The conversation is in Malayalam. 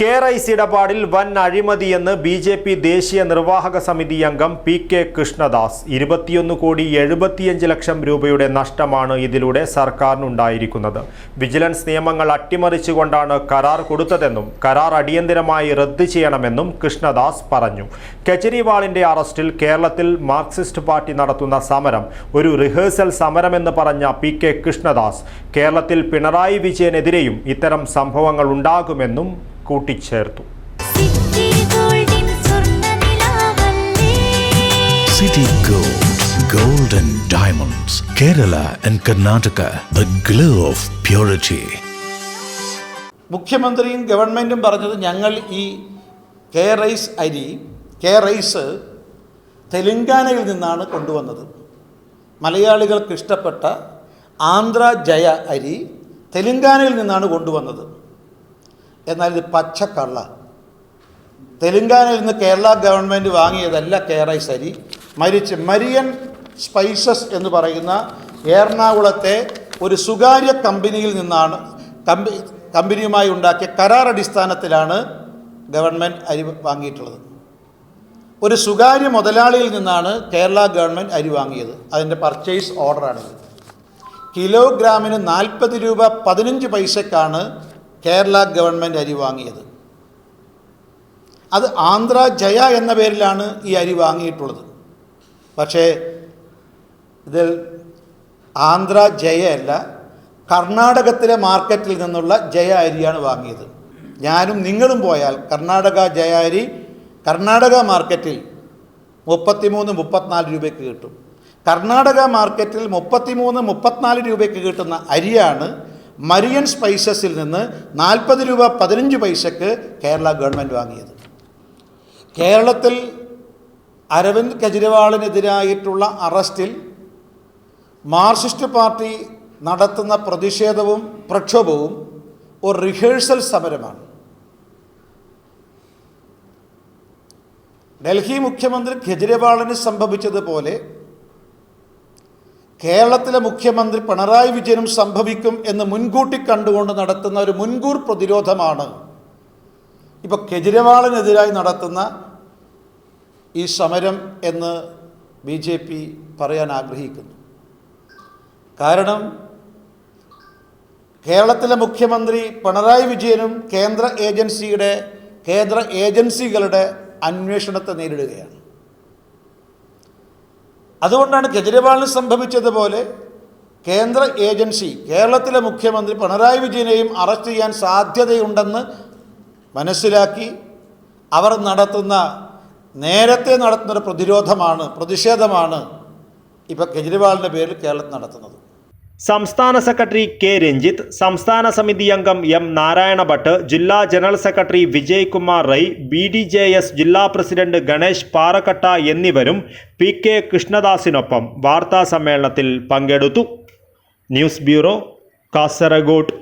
കെ റൈസ് ഇടപാടിൽ വൻ അഴിമതിയെന്ന് ബി ജെ പി ദേശീയ നിർവാഹക സമിതി അംഗം പി കെ കൃഷ്ണദാസ്. ഇരുപത്തിയൊന്ന് കോടി എഴുപത്തിയഞ്ച് ലക്ഷം രൂപയുടെ നഷ്ടമാണ് ഇതിലൂടെ സർക്കാരിനുണ്ടായിരിക്കുന്നത്. വിജിലൻസ് നിയമങ്ങൾ അട്ടിമറിച്ചുകൊണ്ടാണ് കരാർ കൊടുത്തതെന്നും കരാർ അടിയന്തരമായി റദ്ദ് ചെയ്യണമെന്നും കൃഷ്ണദാസ് പറഞ്ഞു. കെജ്രിവാളിന്റെ അറസ്റ്റിൽ കേരളത്തിൽ മാർക്സിസ്റ്റ് പാർട്ടി നടത്തുന്ന സമരം ഒരു റിഹേഴ്സൽ സമരമെന്ന് പറഞ്ഞ പി കെ കൃഷ്ണദാസ് കേരളത്തിൽ പിണറായി വിജയനെതിരെയും ഇത്തരം സംഭവങ്ങൾ ഉണ്ടാകുമെന്നും കൂട്ടിച്ചേർത്തു. City Gold, Gold and Diamonds, Kerala and Karnataka, the glow of purity. മുഖ്യമന്ത്രിയും ഗവൺമെന്റും പറഞ്ഞത് ഞങ്ങൾ ഈ കെ റൈസ് അരി കെ റൈസ് തെലുങ്കാനയിൽ നിന്നാണ് കൊണ്ടുവന്നത്. മലയാളികൾക്ക് ഇഷ്ടപ്പെട്ട ആന്ധ്ര ജയ അരി തെലുങ്കാനയിൽ നിന്നാണ് കൊണ്ടുവന്നത്. എന്നാൽ ഇത് പച്ചക്കള്ള. തെലുങ്കാനയിൽ നിന്ന് കേരള ഗവൺമെന്റ് വാങ്ങിയതല്ല കെ സരി. മരിച്ച് മരിയൻ സ്പൈസസ് എന്ന് പറയുന്ന എറണാകുളത്തെ ഒരു സ്വകാര്യ കമ്പനിയിൽ നിന്നാണ് കമ്പി കമ്പനിയുമായി ഉണ്ടാക്കിയ കരാർ അടിസ്ഥാനത്തിലാണ് ഗവൺമെന്റ് അരി വാങ്ങിയിട്ടുള്ളത്. ഒരു സ്വകാര്യ മുതലാളിയിൽ നിന്നാണ് കേരള ഗവൺമെന്റ് അരി വാങ്ങിയത്. അതിന്റെ പർച്ചേസ് ഓർഡറാണിത് കിലോഗ്രാമിന് നാൽപ്പത് രൂപ പതിനഞ്ച് പൈസക്കാണ് കേരള ഗവൺമെന്റ് അരി വാങ്ങിയത്. അത് ആന്ധ്ര ജയ എന്ന പേരിലാണ് ഈ അരി വാങ്ങിയിട്ടുള്ളത്. പക്ഷേ ഇതിൽ ആന്ധ്ര ജയയല്ല കർണാടകത്തിലെ മാർക്കറ്റിൽ നിന്നുള്ള ജയ അരിയാണ് വാങ്ങിയത്. ഞാനും നിങ്ങളും പോയാൽ കർണാടക ജയ അരി കർണാടക മാർക്കറ്റിൽ മുപ്പത്തിമൂന്ന് മുപ്പത്തിനാല് രൂപയ്ക്ക് കിട്ടും. കർണാടക മാർക്കറ്റിൽ മുപ്പത്തിമൂന്ന് മുപ്പത്തിനാല് രൂപയ്ക്ക് കിട്ടുന്ന അരിയാണ് മരിയൻ സ്പൈസസിൽ നിന്ന് നാൽപ്പത് രൂപ പതിനഞ്ച് പൈസക്ക് കേരള ഗവൺമെന്റ് വാങ്ങിയത്. കേരളത്തിൽ അരവിന്ദ് കെജ്രിവാളിനെതിരായിട്ടുള്ള അറസ്റ്റിൽ മാർക്സിസ്റ്റ് പാർട്ടി നടത്തുന്ന പ്രതിഷേധവും പ്രക്ഷോഭവും ഒരു റിഹേഴ്സൽ സമരമാണ്. ഡൽഹി മുഖ്യമന്ത്രി കെജ്രിവാളിന് സംഭവിച്ചതുപോലെ കേരളത്തിലെ മുഖ്യമന്ത്രി പിണറായി വിജയനും സംഭവിക്കും എന്ന് മുൻകൂട്ടി കണ്ടുകൊണ്ട് നടത്തുന്ന ഒരു മുൻകൂർ പ്രതിരോധമാണ്. ഇപ്പോൾ കെജ്രിവാളിനെതിരായി നടത്തുന്ന ഈ സമരം എന്ന് ബി ജെ പി പറയാൻ ആഗ്രഹിക്കുന്നു. കാരണം കേരളത്തിലെ മുഖ്യമന്ത്രി പിണറായി വിജയനും കേന്ദ്ര ഏജൻസിയുടെ കേന്ദ്ര ഏജൻസികളുടെ അന്വേഷണത്തെ നേരിടുകയാണ്. അതുകൊണ്ടാണ് കെജ്രിവാളിന് സംഭവിച്ചതുപോലെ കേന്ദ്ര ഏജൻസി കേരളത്തിലെ മുഖ്യമന്ത്രി പിണറായി വിജയനെയും അറസ്റ്റ് ചെയ്യാൻ സാധ്യതയുണ്ടെന്ന് മനസ്സിലാക്കി അവർ നടത്തുന്ന നേരത്തെ നടത്തുന്ന ഒരു പ്രതിരോധമാണ് പ്രതിഷേധമാണ് ഇപ്പോൾ കെജ്രിവാളിന്റെ പേരിൽ കേരളത്തിൽ നടത്തുന്നത്. സംസ്ഥാന സെക്രട്ടറി കെ രഞ്ജിത്ത് സംസ്ഥാന സമിതി അംഗം എം നാരായണ ഭട്ട് ജില്ലാ general secretary Vijay Kumar Rai B D J S ജില്ലാ പ്രസിഡന്റ് ഗണേഷ് പാറക്കട്ട എന്നിവരും പി കെ കൃഷ്ണദാസിനൊപ്പം വാർത്താ സമ്മേളനത്തിൽ പങ്കെടുത്തു. News bureau Kasaragod.